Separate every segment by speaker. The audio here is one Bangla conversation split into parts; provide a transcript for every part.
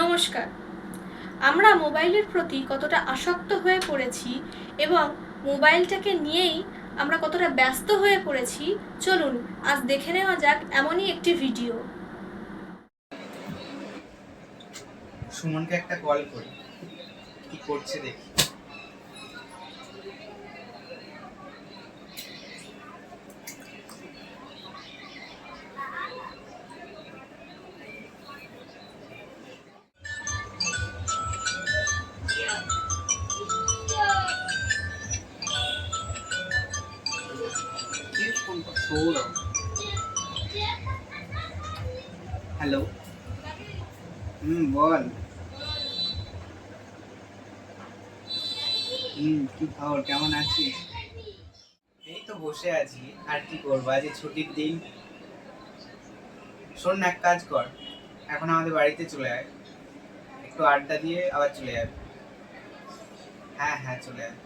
Speaker 1: নমস্কার। আমরা মোবাইলের প্রতি কতটা আসক্ত হয়ে পড়েছি এবং মোবাইলটাকে নিয়েই আমরা কতটা ব্যস্ত হয়ে পড়েছি, চলুন আজ দেখে নেওয়া যাক এমনই একটি ভিডিও।
Speaker 2: সুমনকে একটা কল করি। কি করছে দেখি। হ্যালো হুম বল। হুম কি খবর? কেমন আছিস? এই তো বসে আছি। আর কি করব? আজ ছুটির দিন। শোন না, এক কাজ কর। এখন আমাদের বাড়িতে চলে আয়। একটু আড্ডা দিয়ে আবার চলে যাবে হ্যাঁ হ্যাঁ চলে আয়।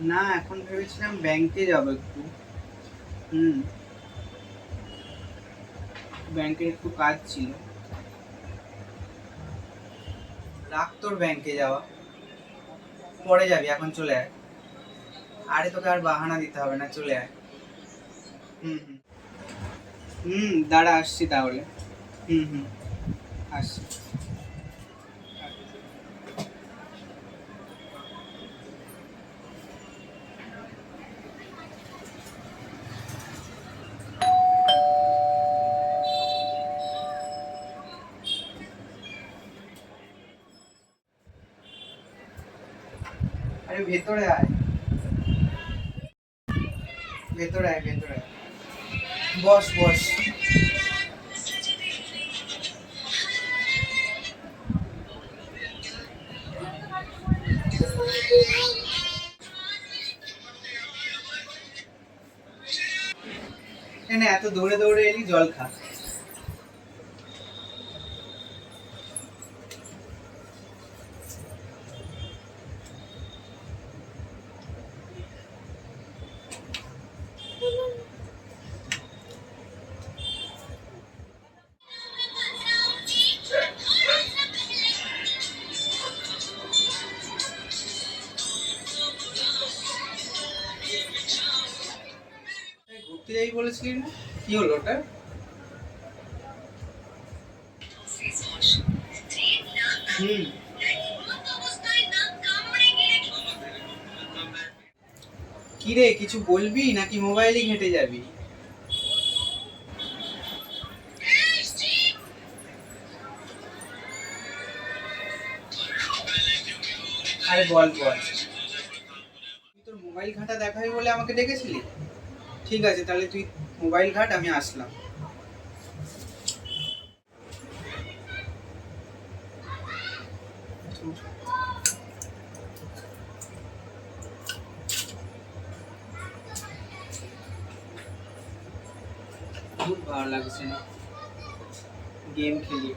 Speaker 2: না, এখন ভেবেছিলাম ব্যাংকে যাব একটু। হুম। ব্যাংকের একটু কাজ ছিল। রাখ তোর ব্যাংকে যাওয়া। পরে যাবি, এখন চলে আয়। আরে, তোকে আর বাহানা দিতে হবে না, চলে আয়। হুম হুম। হুম, দাঁড়া, আসছি তাহলে। হুম হুম। আসছি। আরে ভেতরে আয়। ভেতরে আয় ভেতরে আয়। বস বস। এত দৌড়ে দৌড়ে এলি, জল খা। এই বলেছিলি না? কি হলো ওটা? কি রে, কিছু বলবি নাকি মোবাইলই ঘেঁটে যাবি? আরে বল বল। তোর মোবাইল ঘাঁটা দেখাবি বলে আমাকে ডেকেছিলি? ঠিক আছে তাহলে তুই মোবাইল ঘাট আমি আসলাম। খুব ভালো লাগছে। গেম খেলি।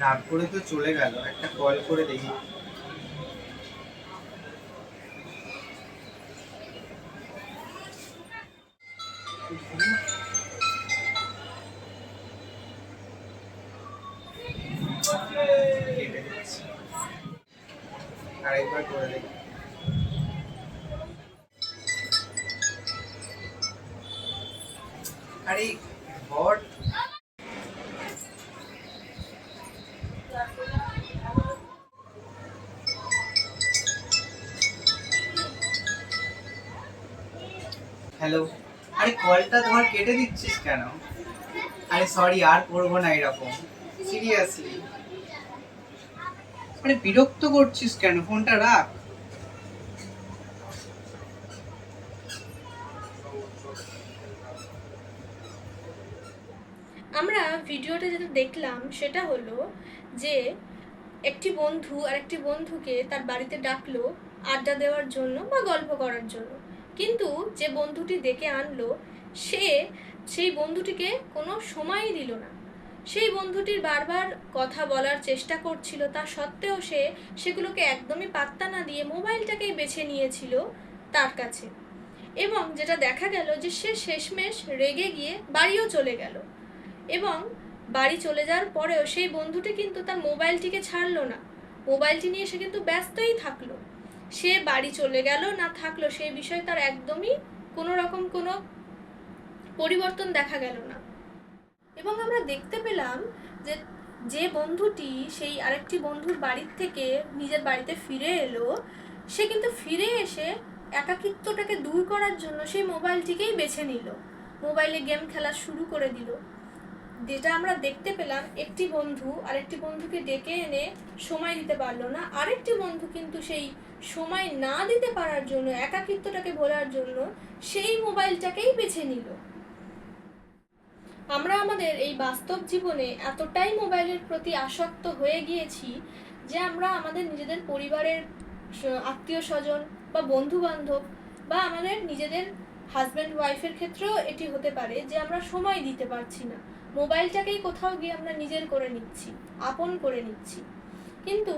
Speaker 2: রাগ করে তো চলে গেল একটা কল করে দেখি। আরেকবার করে দেখি। আরে ঘর হ্যালো আরে কলটা তোমার কেটে দিচ্ছিস কেন? আরে সরি আর করব না এরকম। সিরিয়াসলি আরে বিরক্ত করছিস কেন? ফোনটা রাখ।
Speaker 1: আমরা ভিডিওটা যেটা দেখলাম, সেটা হলো যে একটি বন্ধু আর একটি বন্ধুকে তার বাড়িতে ডাকলো আড্ডা দেওয়ার জন্য বা গল্প করার জন্য। কিন্তু যে বন্ধুটি ডেকে আনলো, সে সেই বন্ধুটিকে কোনো সময়ই দিল না। সেই বন্ধুটির বারবার কথা বলার চেষ্টা করছিল, তা সত্ত্বেও সে সেগুলোকে একদমই পাত্তা না দিয়ে মোবাইলটাকেই বেছে নিয়েছিল তার কাছে। এবং যেটা দেখা গেল যে সে শেষমেশ রেগে গিয়ে বাড়িও চলে গেল। এবং বাড়ি চলে যাওয়ার পরেও সেই বন্ধুটি কিন্তু তার মোবাইলটিকে ছাড়লো না। মোবাইলটি নিয়ে সে কিন্তু ব্যস্তই থাকল। সে বাড়ি চলে গেল, না থাকল সেই বিষয়ে তার একদমই কোনো রকম কোনো পরিবর্তন দেখা গেল না। এবং আমরা দেখতে পেলাম যে যে বন্ধুটি সেই আরেকটি বন্ধুর বাড়ির থেকে নিজের বাড়িতে ফিরে এলো। সে কিন্তু ফিরে এসে একাকিত্বটাকে দূর করার জন্য সেই মোবাইলটিকেই বেছে নিল। মোবাইলে গেম খেলা শুরু করে দিল। যেটা আমরা দেখতে পেলাম, একটি বন্ধু আরেকটি বন্ধুকে ডেকে এনে সময় দিতে পারল না। আরেকটি বন্ধু কিন্তু সেই সময় না দিতে পারার জন্য, একাকিত্বটাকে ভোলার জন্য সেই মোবাইলটাকেই বেছে নিল। আমরা আমাদের এই বাস্তব জীবনে এতটাই মোবাইলের প্রতি আসক্ত হয়ে গিয়েছি যে আমরা আমাদের নিজেদের পরিবারের আত্মীয় স্বজন বা বন্ধু বান্ধব বা আমাদের নিজেদের হাজব্যান্ড ওয়াইফের ক্ষেত্রেও এটি হতে পারে যে আমরা সময় দিতে পারছি না। মোবাইলটাকেই কোথাও গিয়ে আমরা নিজের করে নিচ্ছি, আপন করে নিচ্ছি। কিন্তু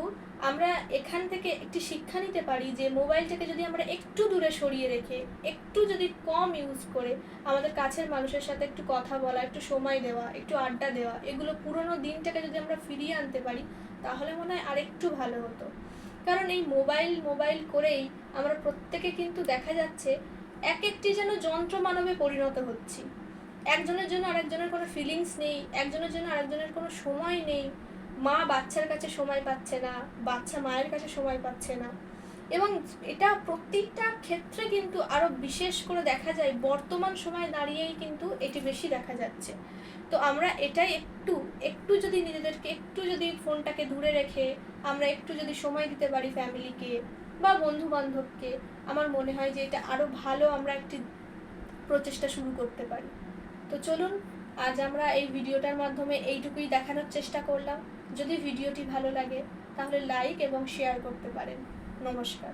Speaker 1: আমরা এখান থেকে একটি শিক্ষা নিতে পারি যে মোবাইলটাকে যদি আমরা একটু দূরে সরিয়ে রেখে, একটু যদি কম ইউজ করে, আমাদের কাছের মানুষের সাথে একটু কথা বলা, একটু সময় দেওয়া, একটু আড্ডা দেওয়া, এগুলো পুরোনো দিনটাকে যদি আমরা ফিরিয়ে আনতে পারি, তাহলে মনে হয় আরেকটু ভালো হতো। কারণ এই মোবাইল মোবাইল করেই আমরা প্রত্যেকে কিন্তু দেখা যাচ্ছে এক একটি যেন যন্ত্র মানবে পরিণত হচ্ছি। একজনের জন্য আরেকজনের কোনো ফিলিংস নেই, একজনের জন্য আরেকজনের কোনো সময় নেই। মা বাচ্চার কাছে সময় পাচ্ছে না, বাচ্চা মায়ের কাছে সময় পাচ্ছে না। এবং এটা প্রত্যেকটা ক্ষেত্রে কিন্তু আরও বিশেষ করে দেখা যায়, বর্তমান সময়ে দাঁড়িয়েই কিন্তু এটি বেশি দেখা যাচ্ছে। তো আমরা এটাই একটু একটু যদি নিজেদেরকে, একটু যদি ফোনটাকে দূরে রেখে আমরা একটু যদি সময় দিতে পারি ফ্যামিলিকে বা বন্ধু বান্ধবকে আমার মনে হয় যে এটা আরও ভালো আমরা একটি প্রচেষ্টা শুরু করতে পারি। তো চলুন, আজ আমরা এই ভিডিওটার মাধ্যমে এইটুকুই দেখানোর চেষ্টা করলাম। যদি ভিডিওটি ভালো লাগে, তাহলে লাইক এবং শেয়ার করতে পারেন। নমস্কার।